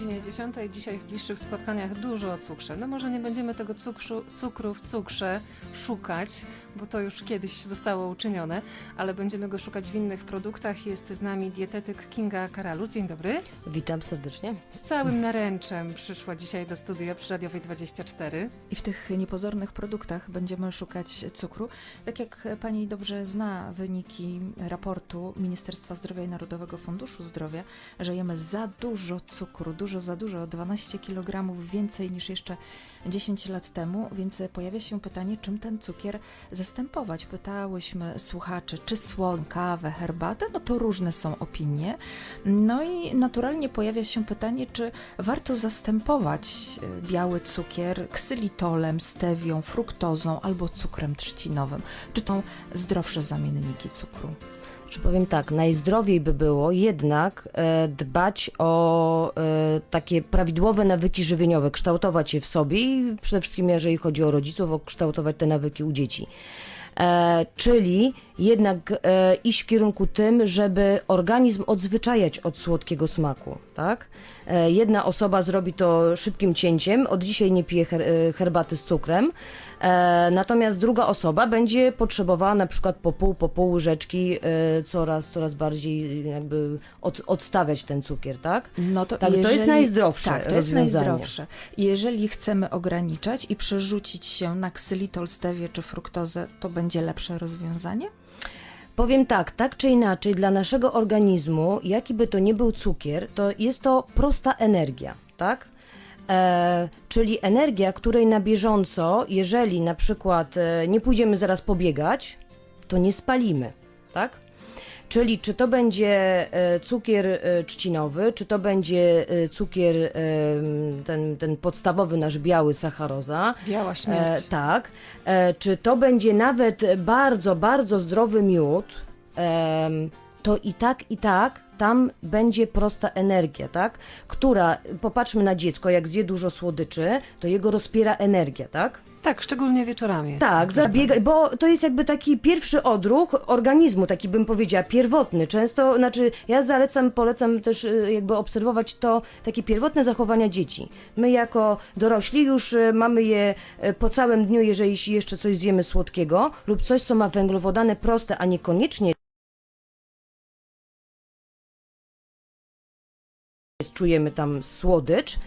godzinie 10. Dzisiaj w bliższych spotkaniach dużo o cukrze. No może nie będziemy tego cukrzu, cukru w cukrze szukać, bo to już kiedyś zostało uczynione, ale będziemy go szukać w innych produktach. Jest z nami dietetyk Kinga Karalus. Dzień dobry. Witam serdecznie. Z całym naręczem przyszła dzisiaj do studia przy Radiowej 24. I w tych niepozornych produktach będziemy szukać cukru. Tak jak pani dobrze zna wyniki raportu Ministerstwa Zdrowia i Narodowego Funduszu Zdrowia, że jemy za dużo cukru, dużo za dużo, 12 kg więcej niż jeszcze 10 lat temu, więc pojawia się pytanie, czym ten cukier zastępować. Pytałyśmy słuchaczy, czy słon, kawę, herbatę, no to różne są opinie. No i naturalnie pojawia się pytanie, czy warto zastępować e, biały cukier ksylitolem, stewią, fruktozą albo cukrem trzcinowym. Czy to zdrowsze zamienniki cukru? Czy powiem tak, najzdrowiej by było jednak e, dbać o e, takie prawidłowe nawyki żywieniowe, kształtować je w sobie i przede wszystkim, jeżeli chodzi o rodziców, o kształtować te nawyki u dzieci. E, czyli jednak e, iść w kierunku tym, żeby organizm odzwyczajać od słodkiego smaku, tak? E, jedna osoba zrobi to szybkim cięciem, od dzisiaj nie pije her, e, herbaty z cukrem, e, natomiast druga osoba będzie potrzebowała na przykład po pół, po pół łyżeczki coraz, coraz bardziej jakby od, odstawiać ten cukier, tak? No to, Tak, to jest najzdrowsze Tak, to jest najzdrowsze. Jeżeli chcemy ograniczać i przerzucić się na ksylitol, stewię czy fruktozę, to będzie lepsze rozwiązanie? Powiem tak, tak czy inaczej, dla naszego organizmu, jaki by to nie był cukier, to jest to prosta energia, tak? E, czyli energia, której na bieżąco, jeżeli na przykład e, nie pójdziemy zaraz pobiegać, to nie spalimy, tak? Czyli czy to będzie e, cukier e, trzcinowy, czy to będzie e, cukier ten, ten podstawowy nasz biały sacharoza, Biała śmierć. tak. Czy to będzie nawet bardzo, bardzo zdrowy miód, to i tak, i tak tam będzie prosta energia, tak? Która, popatrzmy na dziecko, jak zje dużo słodyczy, to jego rozpiera energia, tak? Tak, szczególnie wieczorami. Jest Tak, zabiega, bo to jest jakby taki pierwszy odruch organizmu, taki bym powiedziała, pierwotny. Często, znaczy ja zalecam, polecam też y, jakby obserwować to, takie pierwotne zachowania dzieci. My jako dorośli już y, mamy je y, po całym dniu, jeżeli jeszcze coś zjemy słodkiego lub coś, co ma węglowodany proste, a niekoniecznie czujemy tam słodycz,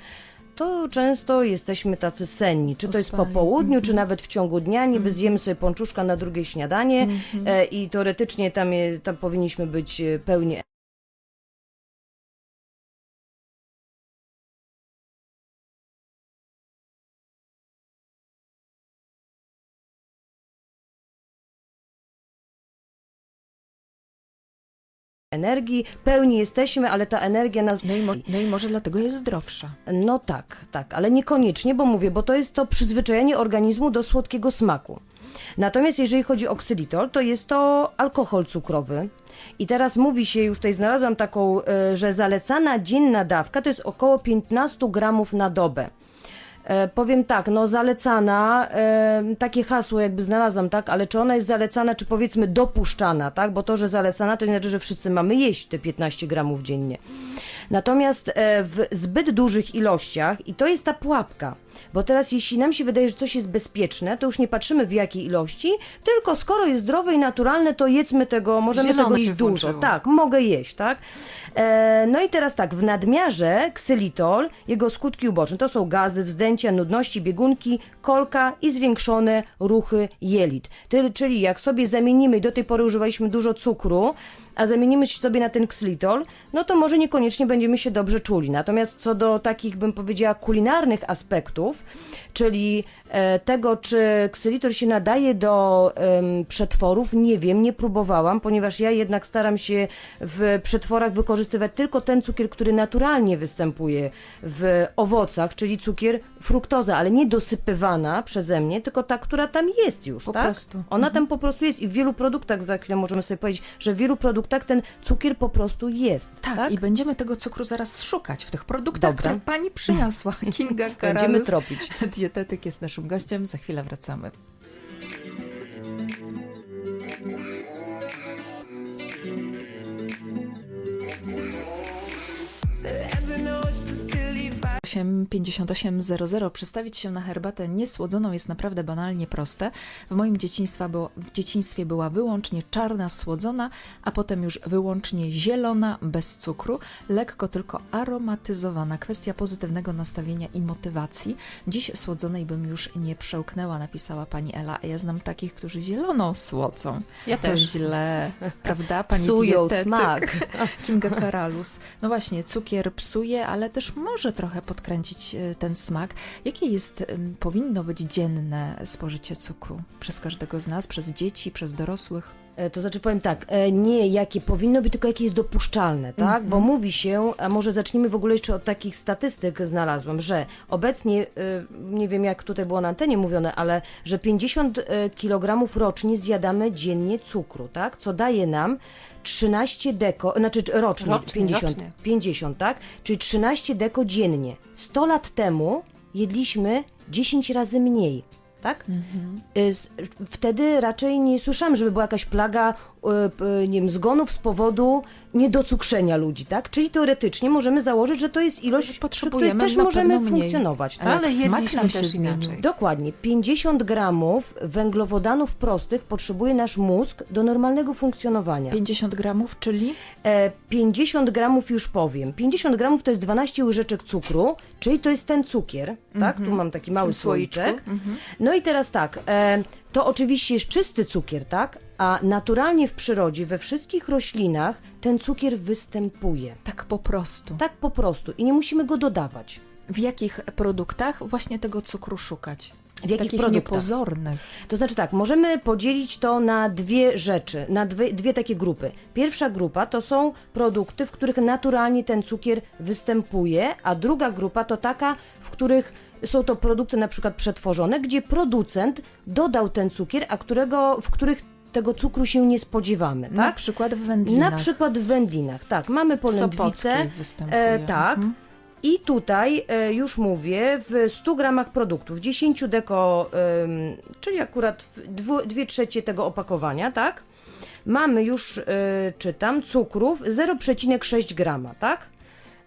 to często jesteśmy tacy senni. Czy to jest po południu, czy Mhm. nawet w ciągu dnia, niby zjemy sobie pączuszka na drugie śniadanie e, i teoretycznie tam, je, tam powinniśmy być e, pełni energii, pełni jesteśmy, ale ta energia nas No i, mo- no i może dlatego jest zdrowsza. No tak, tak, ale niekoniecznie, bo mówię, bo to jest to przyzwyczajenie organizmu do słodkiego smaku. Natomiast jeżeli chodzi o ksylitol, to jest to alkohol cukrowy. I teraz mówi się, już tutaj znalazłam taką, e, że zalecana dzienna dawka to jest około 15 gramów na dobę. E, powiem tak, no zalecana, e, takie hasło jakby znalazłam, tak, ale czy ona jest zalecana, czy powiedzmy dopuszczana, tak, bo to, że zalecana, to nie znaczy, że wszyscy mamy jeść te 15 gramów dziennie. Natomiast e, w zbyt dużych ilościach, i to jest ta pułapka, bo teraz jeśli nam się wydaje, że coś jest bezpieczne, to już nie patrzymy w jakiej ilości, tylko skoro jest zdrowe i naturalne, to jedzmy tego, możemy Zielone tego jeść dużo. włączyło. Tak, mogę jeść, tak? E, no i teraz tak, w nadmiarze ksylitol, jego skutki uboczne to są gazy, wzdęcia, nudności, biegunki, kolka i zwiększone ruchy jelit. Ty- Czyli jak sobie zamienimy, i do tej pory używaliśmy dużo cukru, a zamienimy się sobie na ten ksylitol, no to może niekoniecznie będziemy się dobrze czuli. Natomiast co do takich, bym powiedziała, kulinarnych aspektów, czyli e, tego, czy ksylitol się nadaje do przetworów, nie wiem, nie próbowałam, ponieważ ja jednak staram się w przetworach wykorzystywać tylko ten cukier, który naturalnie występuje w owocach, czyli cukier fruktoza, ale nie dosypywana przeze mnie, tylko ta, która tam jest już, Po tak? prostu. Ona tam po prostu jest i w wielu produktach, za chwilę możemy sobie powiedzieć, że w wielu produktach ten cukier po prostu jest. Tak, Tak, i będziemy tego cukru zaraz szukać w tych produktach, Dobra. które pani przyniosła. Kinga Będziemy Tropić. dietetyk jest naszym gościem. Za chwilę wracamy. And I know it's just still leave 5800. Przestawić się na herbatę niesłodzoną jest naprawdę banalnie proste. W moim dzieciństwie, było, w dzieciństwie była wyłącznie czarna słodzona, a potem już wyłącznie zielona, bez cukru, lekko tylko aromatyzowana. Kwestia pozytywnego nastawienia i motywacji. Dziś słodzonej bym już nie przełknęła, napisała pani Ela. A ja znam takich, którzy zieloną słodzą. Ja To też. źle, prawda? Pani Psują dietetyk? smak. Kinga Karalus. No właśnie, cukier psuje, ale też może trochę podkręcić e, ten smak. Jakie jest, powinno być dzienne spożycie cukru przez każdego z nas, przez dzieci, przez dorosłych? E, To znaczy powiem tak, e, nie jakie powinno być, tylko jakie jest dopuszczalne, tak? Mhm. Bo mówi się, a może zacznijmy w ogóle jeszcze od takich statystyk znalazłam, że obecnie, e, nie wiem jak tutaj było na antenie mówione, ale że 50 kg rocznie zjadamy dziennie cukru, tak? Co daje nam 13 deko, znaczy rocznie, Rocznie, 50, rocznie. 50, tak? Czyli 13 deko dziennie. 100 lat temu jedliśmy 10 razy mniej, tak? Y, s- Wtedy raczej nie słyszałam, żeby była jakaś plaga y, nie wiem, zgonów z powodu niedocukrzenia ludzi, tak? Czyli teoretycznie możemy założyć, że to jest ilość, przy której Potrzebujemy też możemy mniej. funkcjonować, tak? Ale smak nam się inaczej. Dokładnie. 50 gramów węglowodanów prostych potrzebuje nasz mózg do normalnego funkcjonowania. 50 gramów, czyli E, 50 gramów już powiem. 50 gramów to jest 12 łyżeczek cukru, czyli to jest ten cukier, tak? Tu mam taki mały słoiczek. Mhm. No i teraz tak, e, to oczywiście jest czysty cukier, tak? A naturalnie w przyrodzie, we wszystkich roślinach ten cukier występuje. tak po prostu. Tak po prostu i nie musimy go dodawać. W jakich produktach właśnie tego cukru szukać? W jakich Takich produktach? niepozornych. To znaczy tak, możemy podzielić to na dwie rzeczy, na dwie, dwie takie grupy. Pierwsza grupa to są produkty, w których naturalnie ten cukier występuje, a druga grupa to taka, w których są to produkty na przykład przetworzone, gdzie producent dodał ten cukier, a którego, w których tego cukru się nie spodziewamy, Na tak? przykład w wędlinach. Na przykład w wędlinach, tak. Mamy polędwicę. E, tak. Mhm. I tutaj e, już mówię, w 100 gramach produktów, 10 deko, ym, czyli akurat w dwu, 2 trzecie tego opakowania, tak? Mamy już, e, czytam, cukrów 0,6 grama, tak?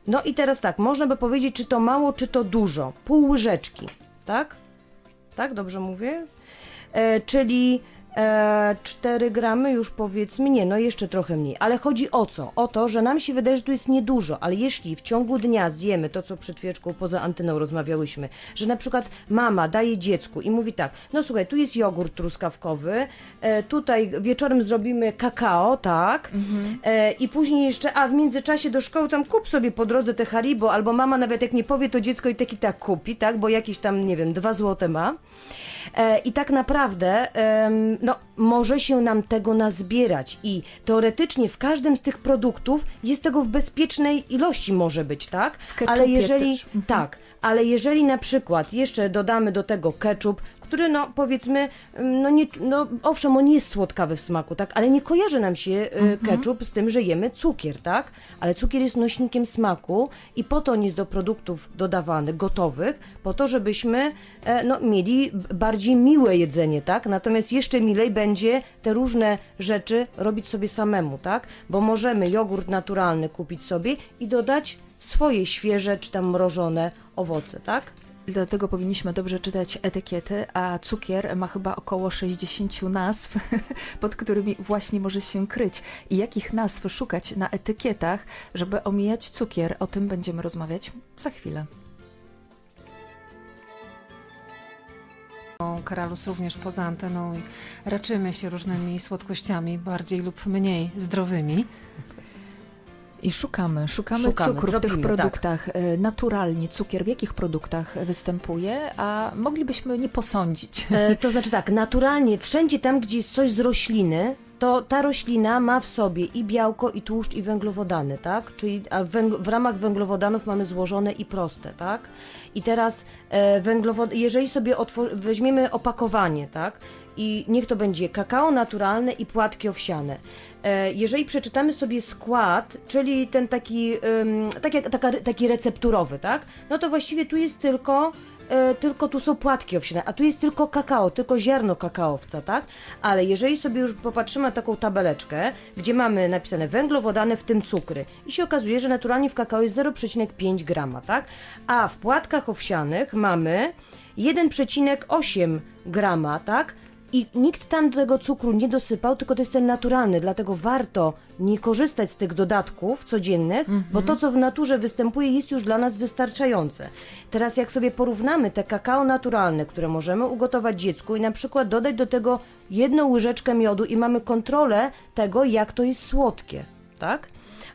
No i teraz tak, można by powiedzieć, czy to mało, czy to dużo. Pół łyżeczki, tak? Tak, dobrze mówię? E, czyli e, 4 gramy już powiedzmy, nie, no jeszcze trochę mniej. Ale chodzi o co? O to, że nam się wydaje, że tu jest niedużo, ale jeśli w ciągu dnia zjemy to, co przed chwileczką poza anteną rozmawiałyśmy, że na przykład mama daje dziecku i mówi tak, no słuchaj, tu jest jogurt truskawkowy, e, tutaj wieczorem zrobimy kakao, tak, e, i później jeszcze, a w międzyczasie do szkoły tam kup sobie po drodze te Haribo, albo mama nawet jak nie powie, to dziecko i tak i tak kupi, tak, bo jakieś tam, nie wiem, dwa złote ma. E, I tak naprawdę no, może się nam tego nazbierać i teoretycznie w każdym z tych produktów jest tego w bezpiecznej ilości może być, tak? W ale jeżeli też. Mhm. tak, ale jeżeli na przykład jeszcze dodamy do tego ketchup, który no powiedzmy, mm, no, nie, no owszem, on jest słodkawy w smaku, tak, ale nie kojarzy nam się e, Mhm. ketchup z tym, że jemy cukier, tak? Ale cukier jest nośnikiem smaku i po to on jest do produktów dodawanych, gotowych, po to, żebyśmy e, no, mieli bardziej miłe jedzenie, tak? Natomiast jeszcze milej będzie te różne rzeczy robić sobie samemu, tak? Bo możemy jogurt naturalny kupić sobie i dodać swoje świeże czy tam mrożone owoce, tak? Dlatego powinniśmy dobrze czytać etykiety, a cukier ma chyba około 60 nazw, pod którymi właśnie może się kryć. I jakich nazw szukać na etykietach, żeby omijać cukier? O tym będziemy rozmawiać za chwilę. Karalus również poza anteną i raczymy się różnymi słodkościami, bardziej lub mniej zdrowymi. I szukamy, szukamy, Szukamy, cukru w tych tak. produktach. E, Naturalnie cukier w jakich produktach występuje, a moglibyśmy nie posądzić. E, to znaczy tak, naturalnie wszędzie tam, gdzie jest coś z rośliny, to ta roślina ma w sobie i białko, i tłuszcz, i węglowodany, tak? Czyli w, węg- w ramach węglowodanów mamy złożone i proste, tak? I teraz e, węglowod- jeżeli sobie weźmiemy opakowanie, tak? I niech to będzie kakao naturalne i płatki owsiane. E, jeżeli przeczytamy sobie skład, czyli ten taki, tak jak, taki recepturowy, tak? No to właściwie tu jest tylko e, tylko tu są płatki owsiane, a tu jest tylko kakao, tylko ziarno kakaowca, tak? Ale jeżeli sobie już popatrzymy na taką tabeleczkę, gdzie mamy napisane węglowodany, w tym cukry i się okazuje, że naturalnie w kakao jest 0,5 grama, tak? A w płatkach owsianych mamy 1,8 grama, tak? I nikt tam tego cukru nie dosypał, tylko to jest ten naturalny, dlatego warto nie korzystać z tych dodatków codziennych, bo to, co w naturze występuje, jest już dla nas wystarczające. Teraz, jak sobie porównamy te kakao naturalne, które możemy ugotować dziecku i na przykład dodać do tego jedną łyżeczkę miodu i mamy kontrolę tego, jak to jest słodkie, tak?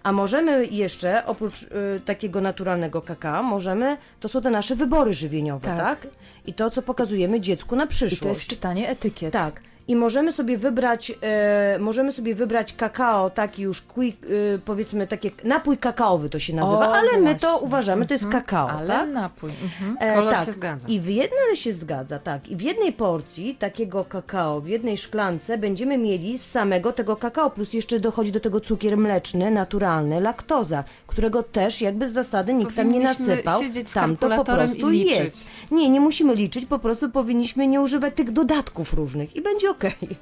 A możemy jeszcze, oprócz y, takiego naturalnego kakao, możemy, to są te nasze wybory żywieniowe, Tak. tak? I to, co pokazujemy dziecku na przyszłość. I to jest czytanie etykiet. Tak. I możemy sobie wybrać, e, możemy sobie wybrać kakao, taki już quick, e, powiedzmy, takie napój kakaowy to się nazywa, O, ale my to właśnie. uważamy, to jest Mhm. kakao, Ale tak? napój. Mhm. E, Kolor tak. się zgadza. I w jednej się zgadza, tak. I w jednej porcji takiego kakao, w jednej szklance będziemy mieli z samego tego kakao, plus jeszcze dochodzi do tego cukier mleczny, naturalny, laktoza, którego też jakby z zasady nikt tam nie Powinniśmy nasypał. siedzieć z tam to po kalkulatorem i prostu liczyć. jest. Nie, nie musimy liczyć, po prostu powinniśmy nie używać tych dodatków różnych i będzie okej.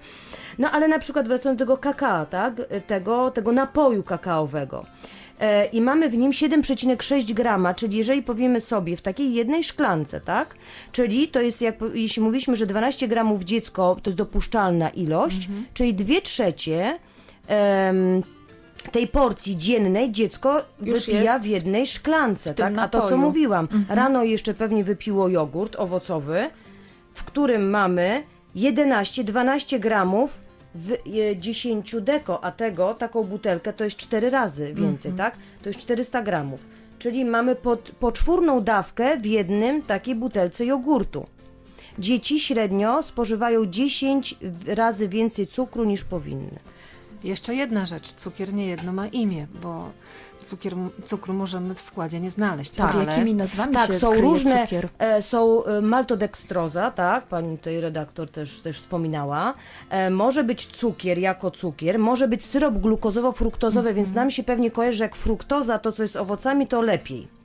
No ale na przykład wracając do tego kakao, tak? Tego, tego napoju kakaowego. E, I mamy w nim 7,6 grama, czyli jeżeli powiemy sobie w takiej jednej szklance, tak? Czyli to jest, jak, jeśli mówiliśmy, że 12 gramów dziecko to jest dopuszczalna ilość, Mhm. czyli 2 trzecie em, tej porcji dziennej dziecko Już wypija w jednej szklance, w tak? A to co napoju. Mhm. mówiłam, rano jeszcze pewnie wypiło jogurt owocowy, w którym mamy 11-12 gramów w e, 10 deko, a tego, taką butelkę to jest 4 razy więcej, tak? To jest 400 gramów. Czyli mamy pod, poczwórną dawkę w jednym takiej butelce jogurtu. Dzieci średnio spożywają 10 razy więcej cukru niż powinny. Jeszcze jedna rzecz, cukier nie jedno ma imię, bo cukier, cukru możemy w składzie nie znaleźć. Tak. Pod jakimi nazwami Tak, się są kryje różne, cukier? e, są e, maltodextroza, tak, pani tutaj redaktor też, też wspominała. E, może być cukier jako cukier, może być syrop glukozowo-fruktozowy, więc nam się pewnie kojarzy, że jak fruktoza, to co jest owocami, to lepiej.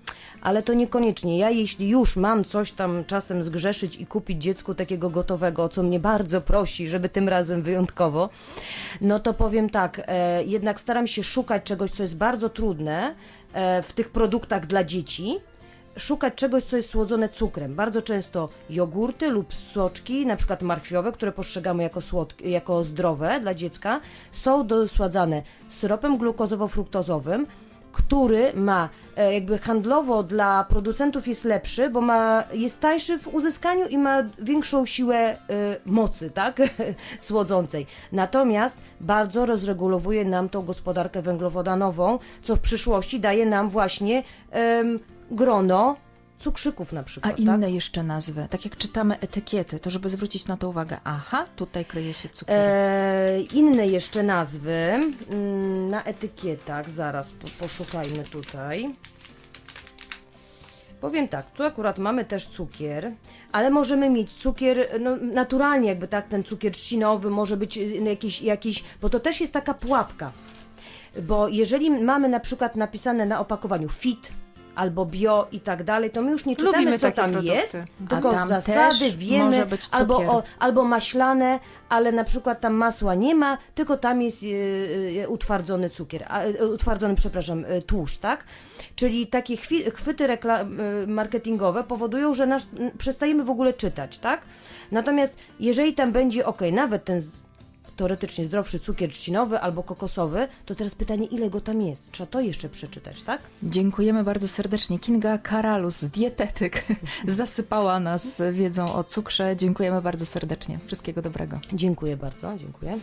Ale to niekoniecznie. Ja jeśli już mam coś tam czasem zgrzeszyć i kupić dziecku takiego gotowego, o co mnie bardzo prosi, żeby tym razem wyjątkowo, no to powiem tak, e, jednak staram się szukać czegoś, co jest bardzo trudne e, w tych produktach dla dzieci, szukać czegoś, co jest słodzone cukrem. Bardzo często jogurty lub soczki, na przykład markwiowe, które postrzegamy jako, słodkie, jako zdrowe dla dziecka, są dosładzane syropem glukozowo-fruktozowym, który ma e, jakby handlowo dla producentów jest lepszy, bo ma, jest tańszy w uzyskaniu i ma większą siłę e, mocy, tak, słodzącej. Natomiast bardzo rozregulowuje nam tą gospodarkę węglowodanową, co w przyszłości daje nam właśnie em, grono cukrzyków na A przykład. inne tak? jeszcze nazwy, tak jak czytamy etykiety, to żeby zwrócić na to uwagę, aha, tutaj kryje się cukier. E, inne jeszcze nazwy mm, na etykietach, zaraz po, poszukajmy tutaj. Powiem tak, tu akurat mamy też cukier, ale możemy mieć cukier no, naturalnie, jakby tak, ten cukier trzcinowy może być y, jakiś, jakiś, bo to też jest taka pułapka. Bo jeżeli mamy na przykład napisane na opakowaniu fit albo bio i tak dalej, to my już nie czytamy, Lubimy co takie tam produkty. jest, A tylko tam z zasady też wiemy, może być albo, cukier. albo maślane, ale na przykład tam masła nie ma, tylko tam jest e, e, utwardzony cukier, a, e, utwardzony, przepraszam, e, tłuszcz, tak? Czyli takie chwi, chwyty rekla- e, marketingowe powodują, że nasz, m, przestajemy w ogóle czytać, tak? Natomiast jeżeli tam będzie, ok, nawet ten z- teoretycznie zdrowszy cukier trzcinowy albo kokosowy, to teraz pytanie, ile go tam jest? Trzeba to jeszcze przeczytać, tak? Dziękujemy bardzo serdecznie. Kinga Karalus, dietetyk, zasypała nas wiedzą o cukrze. Dziękujemy bardzo serdecznie. Wszystkiego dobrego. Dziękuję bardzo, dziękuję.